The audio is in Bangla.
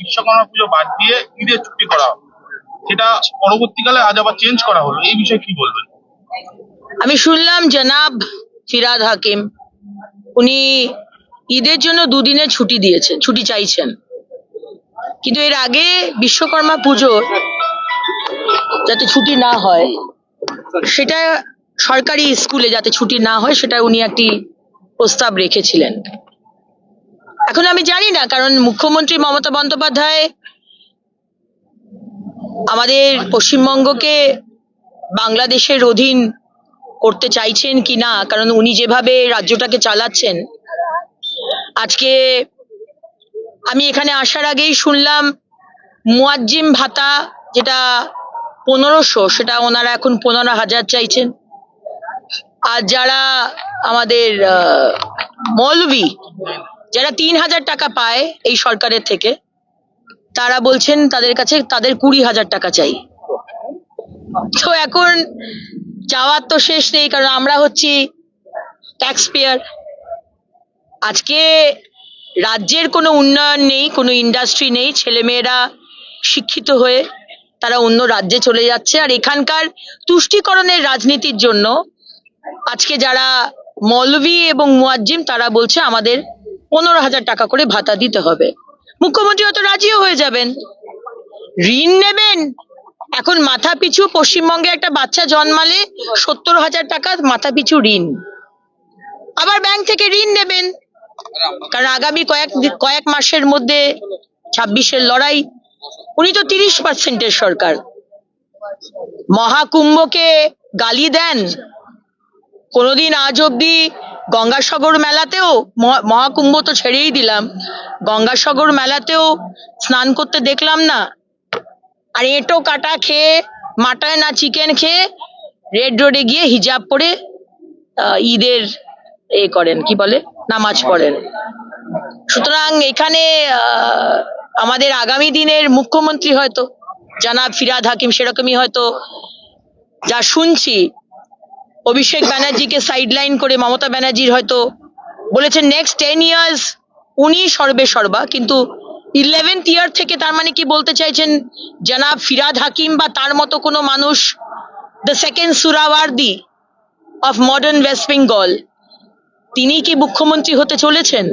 বিশ্বকর্মা পুজো বাদ দিয়ে ঈদের ছুটি করা হবে। সেটা পরবর্তীকালে আজ আবার চেঞ্জ করা হলো। এই বিষয়ে কি বলবেন? আমি শুনলাম জনাব ফিরাদ হাকিম, উনি ঈদের জন্য দুদিনের ছুটি দিয়েছেন, ছুটি চাইছেন। কিন্তু এর আগে বিশ্বকর্মা পুজো যাতে ছুটি না হয়, সেটা সরকারি স্কুলে যাতে ছুটি না হয়, সেটা উনি একটি প্রস্তাব রেখেছিলেন। এখন আমি জানি না, কারণ মুখ্যমন্ত্রী মমতা বন্দ্যোপাধ্যায় আমাদের পশ্চিমবঙ্গকে বাংলাদেশের অধীন করতে চাইছেন কি না, কারণ উনি যেভাবে রাজ্যটাকে চালাচ্ছেন। আজকে আমি এখানে আসার আগেই শুনলাম মুয়াজ্জিম ভাতা, যেটা পনেরোশো, সেটা ওনারা এখন পনেরো হাজার চাইছেন। আর যারা আমাদের মৌলবি যারা তিন হাজার টাকা পায় এই সরকারের থেকে, তারা বলছেন তাদের কাছে তাদের কুড়ি হাজার টাকা চাই। তো এখন চাওয়ার তো শেষ নেই, কারণ আমরা হচ্ছি ট্যাক্স পেয়ার আজকে রাজ্যের কোনো উন্নয়ন নেই, কোনো ইন্ডাস্ট্রি নেই, ছেলেমেয়েরা শিক্ষিত হয়ে তারা অন্য রাজ্যে চলে যাচ্ছে। আর এখানকার তুষ্টিকরণের রাজনীতির জন্য আজকে যারা মৌলভী এবং মুয়াজ্জিম, তারা বলছে আমাদের পনেরো হাজার টাকা করে ভাতা দিতে হবে। মুখ্যমন্ত্রী হয়তো রাজিও হয়ে যাবেন। ঋণ নেবেন? এখন মাথা পিছু পশ্চিমবঙ্গে একটা বাচ্চা জন্মালে সত্তর হাজার টাকা মাথা পিছু ঋণ। আবার ব্যাংক থেকে ঋণ নেবেন। কারণ আগামী কয়েক কয়েক মাসের মধ্যে ছাব্বিশের লড়াই। উনি তো তিরিশ পার্সেন্টের সরকার। মহাকুম্ভকে গালি দেন। কোনোদিন আজ অব্দি গঙ্গাসাগর মেলাতেও মহা- মহাকুম্ভ তো ছেড়েই দিলাম। গঙ্গাসাগর মেলাতেও স্নান করতে দেখলাম না। আর এঁটো কাটা খেয়ে মাটন না চিকেন খেয়ে রেড রোডে গিয়ে হিজাব পরে ঈদের এ করেন কি বলে? নামাজ পড়েন। সুতরাং এখানে আমাদের আগামী দিনের মুখ্যমন্ত্রী হয়তো জানাব ফিরাদ হাকিম সেরকমই হয়তো যা শুনছি অভিষেক ব্যানার্জিকে সাইডলাইন করে মমতা ব্যানার্জির হয়তো বলেছেন নেক্সট টেন ইয়ার্স উনি সর্বে সর্বা। কিন্তু ইলেভেন্থ ইয়ার থেকে তার মানে কি বলতে চাইছেন? জনাব ফিরাদ হাকিম বা তার মতো কোনো মানুষ the second Suhrawardy of modern West Bengal তিনি কি মুখ্যমন্ত্রী হতে চলেছেন?